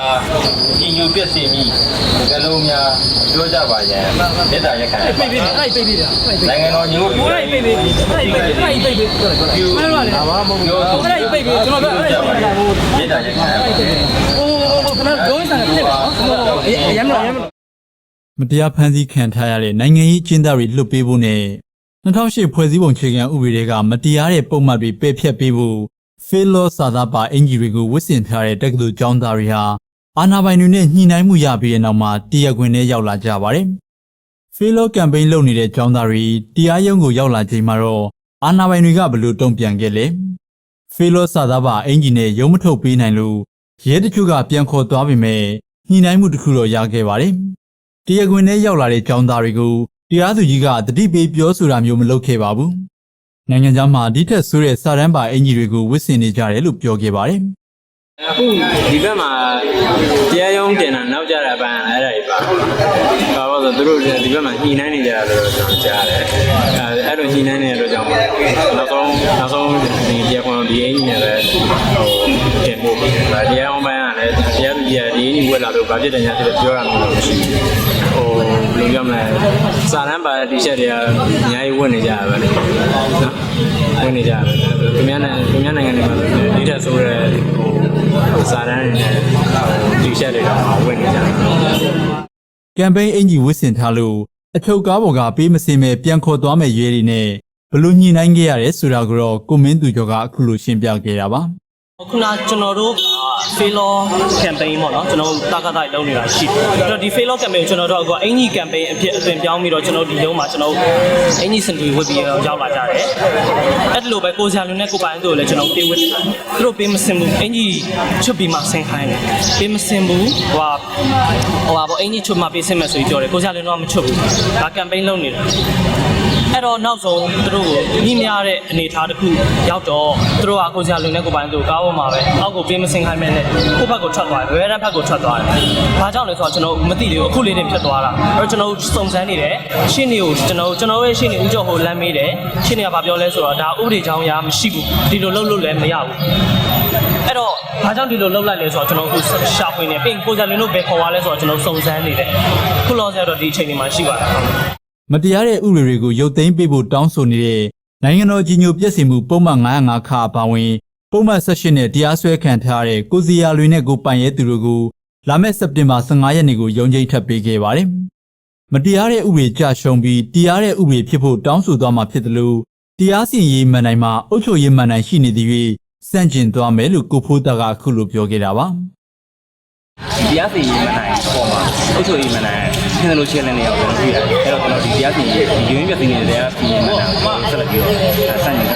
အာကြီးညိုပြည့်စင်ပြီးကလုံးများပြောကြပါရန်မေတ္တာရက်ခံပိတ်ပိတ်အဲ့ပိတ်ပိတ်တာအဲ့ပိတ်နိုင်ငံတော်ညို့ဟိုအဲ့ပိတ်ပိတ်အဲ့ပိတ်ပိတ်အဲ့ပိတ်ပိတ်ပြောတယ်ပြောတယ်မင်းတို့ကလည်းပြောဆိုအဲ့ပိတ်ပိတ်ကျွန်တော်ပြောအဲ့ပိတ်ပိတ်ဟိုမေတ္တာရက်ခံဟိုဟိုဟိုခဏပြောင်းစံတယ်ဖြစ်ပါနော်ရမ်းမရမ်းမမတရားဖမ်းဆီးခံထားရတဲ့နိုင်ငံရေးအကျဉ်းသားတွေလွတ်ပေးဖို့နဲ့2008ဖွဲ့စည်းပုံခြေခံဥပဒေတွေကမတရားတဲ့ပုံမှန်တွေပယ်ဖျက်ပေးဖို့ဖေလောစာသားပါအင်ဂျီတွေကိုဝစ်ဆင်ထားတဲ့တက္ကသိုလ်ကျောင်းသားတွေဟာ အာဏာပိုင်တွေနဲ့ညှိနှိုင်းမှုရပြီးတဲ့နောက်မှာတရားခွင်ထဲရောက်လာကြပါတယ်။ဖေလောကမ်ပိန်းလုပ်နေတဲ့ကျောင်းသားတွေတရားရုံးကိုရောက်လာချိန်မှာတော့အာဏာပိုင်တွေကဘယ်လိုတုံ့ပြန်ခဲ့လဲ။ဖေလောစာသားပါအင်ဂျီနဲ့ရုံးမထုတ်ပေးနိုင်လို့ရဲတချို့ကပြန်ခေါ်သွားပေမဲ့ညှိနှိုင်းမှုတစ်ခုတော့ရခဲ့ပါတယ်။တရားခွင်ထဲရောက်လာတဲ့ចောင်းသားတွေကိုတရားသူကြီးကတတိပေးပြောဆိုတာမျိုးမလုပ်ခဲ့ပါဘူး။နိုင်ငံသားမှာဒီထက်ဆိုးတဲ့စာတန်းပါအင်ကြီးတွေကိုဝစ်ဆင်နေကြတယ်လို့ပြောခဲ့ပါတယ် အခုဒီဘက်မှာတရားရုံးတင်တာနောက်ကြတာပန်းအဲ့ဒါကြီးပါ။ဘာလို့လဲဆိုတော့သူတို့ဒီဘက်မှာညှိနှိုင်းနေကြတာလို့ကျွန်တော်ကြားတယ်။အဲအဲ့လိုညှိနှိုင်းနေတဲ့အတွက်ကြောင့်နောက်ဆုံးနောက်ဆုံးဒီတရားခွန်ဒီအင်းကြီးနဲ့ပဲဟိုတင်ဖို့ပြီးတယ်။ဒါတရားအောင်ပိုင်းကလည်းတရားသူကြီးကဒီအင်းကြီးဝက်လာလို့ဘာဖြစ်တယ်ညာဖြစ်တယ်ပြောရမှာမရှိဘူး။ဟိုဘယ်လိုပြောမလဲ။စာတန်းပါတီရှပ်တွေကအများကြီးဝတ်နေကြတာပဲလေ။နော်။ဝတ်နေကြတာပဲ။သူများနဲ့သူများနိုင်ငံတွေမှာဒီထက်ဆိုးတဲ့ဟို စာတန်းတွေနဲ့တီရှပ်တွေတော့ဝင်နေကြတယ်။ကမ်ပိန်းအင်ကြီးဝစ်ဆင်ထားလို့အချုပ်ကားပေါ်ကပေးမစင်မဲ့ပြန်ခေါ်သွားမဲ့ရဲတွေနဲ့ဘလို့ညှိနှိုင်းခဲ့ရတယ်ဆိုတာကိုတော့ကိုမင်းသူကျော်ကအခုလိုရှင်းပြခဲ့တာပါ။ခုနကျွန်တော်တို့ failure campaign ပေါ့နော်ကျွန်တော်တို့တာကတိုင်းလုပ်နေတာရှိတယ်အဲ့တော့ဒီ failure campaign ကိုကျွန်တော်တို့အခုအင်ကြီး campaign အဖြစ်အသွင်ပြောင်းပြီးတော့ကျွန်တော်ဒီရုံးမှာကျွန်တော်အင်ကြီးစင်တီဝတ်ပြီးရောက်လာကြတယ်အဲ့ဒီလိုပဲကိုစရာလူနဲ့ကိုပိုင်တို့လည်းကျွန်တော်ပေးဝတ်တယ်သူတို့ပေးမစင်ဘူးအင်ကြီးချွတ်ပြီးမှဆင်ခိုင်းတယ်ပေးမစင်ဘူးဟိုဟာဟိုဟာပေါ့အင်ကြီးချွတ်မှပေးစင်မယ်ဆိုပြီးပြောတယ်ကိုစရာလူတော့မချွတ်ဘူးဒါ campaign လုပ်နေတယ် အဲ့တော့နောက်ဆုံးသူတို့ကိုညှိမြတဲ့အနေအထားတစ်ခုရောက်တော့သူတို့ကကိုစရာလူနဲ့ကိုပိုင်းသူကားပေါ်မှာပဲအောက်ကိုပေးမစင်ခိုင်းမဲ့နဲ့ကိုဘက်ကိုထွက်သွားတယ်ဘယ်ရက်ဘက်ကိုထွက်သွားတယ်။ဘာကြောင့်လဲဆိုတော့ကျွန်တော်မသိသေးဘူးအခုလေးတင်ဖြစ်သွားတာ။အဲ့တော့ကျွန်တော်စုံစမ်းနေတယ်ရှင်းနေကိုကျွန်တော်ကျွန်တော်ရဲ့ရှင်းနေဦးကျော်ဟိုလမ်းမေးတယ်ရှင်းနေကဘာပြောလဲဆိုတော့ဒါဥပဒေကြောင်းအရာမရှိဘူးဒီလိုလုပ်လို့လည်းမရဘူး။အဲ့တော့ဘာကြောင့်ဒီလိုလုပ်လိုက်လဲဆိုတော့ကျွန်တော်အခုရှာဖွေနေပြင်ကိုစရာလူတို့ဘယ်ခေါ်သွားလဲဆိုတော့ကျွန်တော်စုံစမ်းနေတယ်။ခုလောဆယ်တော့ဒီအချိန်ဒီမှာရှိပါတယ်။ မတရားတဲ့ဥပဒေတွေကိုရုပ်သိမ်းပေးဖို့တောင်းဆိုနေတဲ့နိုင်ငံတော်ကြီးညိုပြည့်စင်မှုပုံမှန်905ခါအပါဝင်ပုံမှန်18နဲ့တရားစွဲခံထားတဲ့ကိုစီယာလွင်နဲ့ကိုပိုင်ရဲသူတို့ကိုလာမယ့်စက်တင်ဘာ15ရက်နေ့ကိုရုံးချိန်ထပ်ပေးခဲ့ပါတယ်။မတရားတဲ့ဥပဒေကြရှုံးပြီးတရားတဲ့ဥပဒေဖြစ်ဖို့တောင်းဆိုသွားမှာဖြစ်တယ်လို့တရားစီရင်ရေးမှန်တိုင်းမှာအုပ်ချုပ်ရေးမှန်တိုင်းရှိနေသည်၍စန့်ကျင်သွားမယ်လို့ကိုဖိုးတာကအခုလိုပြောခဲ့တာပါ။ တရားစီရင်မနိုင်ပေါ်မှာအုပ်ချုပ်ရေးမနိုင်ရှင်းလို့ရှင်းတဲ့နေရာကိုကျွန်တော်တွေ့ရတယ်အဲ့တော့ကျွန်တော်ဒီတရားစီရင်ဒီရင်းပြသိနေတဲ့တရားစီရင်မနိုင်ကိုဆက်လက်ပြီးတော့ဆန့်ကျင်ကြအောင်